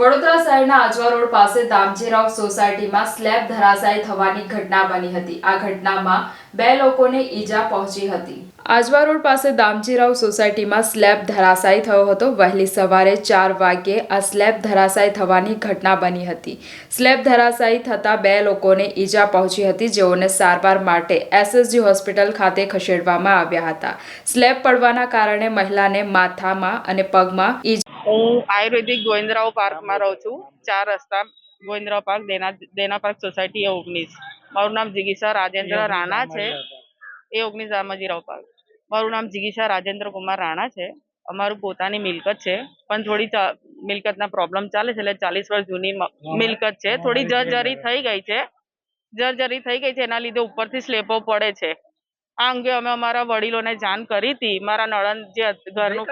વડોદરા શહેરના આજવા રોડ પાસે દામજીરાવ સોસાયટીમાં સ્લેબ ધરાશાયી થવાની ઘટના બની હતી. આ ઘટનામાં બે લોકોને ઈજા પહોંચી હતી. આજવા રોડ પાસે દામજીરાવ સોસાયટીમાં સ્લેબ ધરાશાયી થયો હતો. વહેલી સવારે ચાર વાગ્યે આ સ્લેબ ધરાશાયી થવાની ઘટના બની હતી. સ્લેબ ધરાશાયી થતાં બે લોકોને ઈજા પહોંચી હતી, જેઓને સારવાર માટે એસએસજી હોસ્પિટલ ખાતે ખસેડવામાં આવ્યા હતા. સ્લેબ પડવાના કારણે મહિલાને માથામાં અને પગમાં ઈજા હું આયુર્વેદિક ગોવિંદરાવ પાર્કમાં રહું છું. ચાર રસ્તા Govindrao park Dena Dena park society A ઓગણીસ. મારું નામ જિગીસા રાજેન્દ્ર રાણા છે. એ ઓગણીસ રામાજીરાવ પાર્ક. મારું નામ જિગીસા રાજેન્દ્ર કુમાર રાણા છે. અમારું પોતાની મિલકત છે પણ થોડી મિલકતના પ્રોબ્લેમ ચાલે છે એટલે ચાલીસ વર્ષ જૂની મિલકત છે. થોડી જર્જરી થઈ ગઈ છે. જર્જરી થઈ ગઈ છે એના લીધે ઉપરથી સ્લેબો પડે છે. આ અંગે અમે અમારા વડીલોને જાણ કરી હતી. મારા નણંદ જે ઘરનું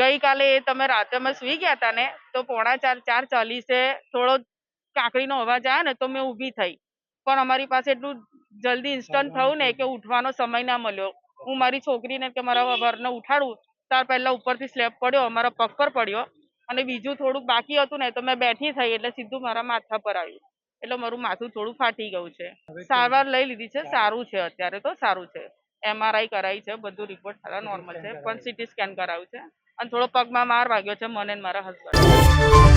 ગઈકાલે તમે રાતે અમે સુઈ ગયા હતા ને તો પોણા ચાર ચાર ચાલીસે થોડો કાકડીનો અવાજ આવ્યો ને તો મેં ઊભી થઈ. પણ અમારી પાસે એટલું જલ્દી ઇન્સ્ટન્ટ થયું ને કે ઉઠવાનો સમય ના મળ્યો. હું મારી છોકરીને કે મારા વરને ઉઠાડું ત્યાર પહેલા ઉપરથી સ્લેબ પડ્યો અમારા પગ પર પડ્યો. અને બીજું થોડુંક બાકી હતું ને તો મેં બેઠી થઈ એટલે સીધું મારા માથા પર આવ્યું. એટલે મારું માથું થોડું ફાટી ગયું છે. સારવાર લઈ લીધી છે સારું છે અત્યારે તો સારું છે. એમઆરઆઈ કરાવી છે બધું રિપોર્ટ સારા નોર્મલ છે પણ સીટી સ્કેન કરાવ્યું છે. અને થોડો પગમાં માર વાગ્યો છે મને મારા હસબન્ડ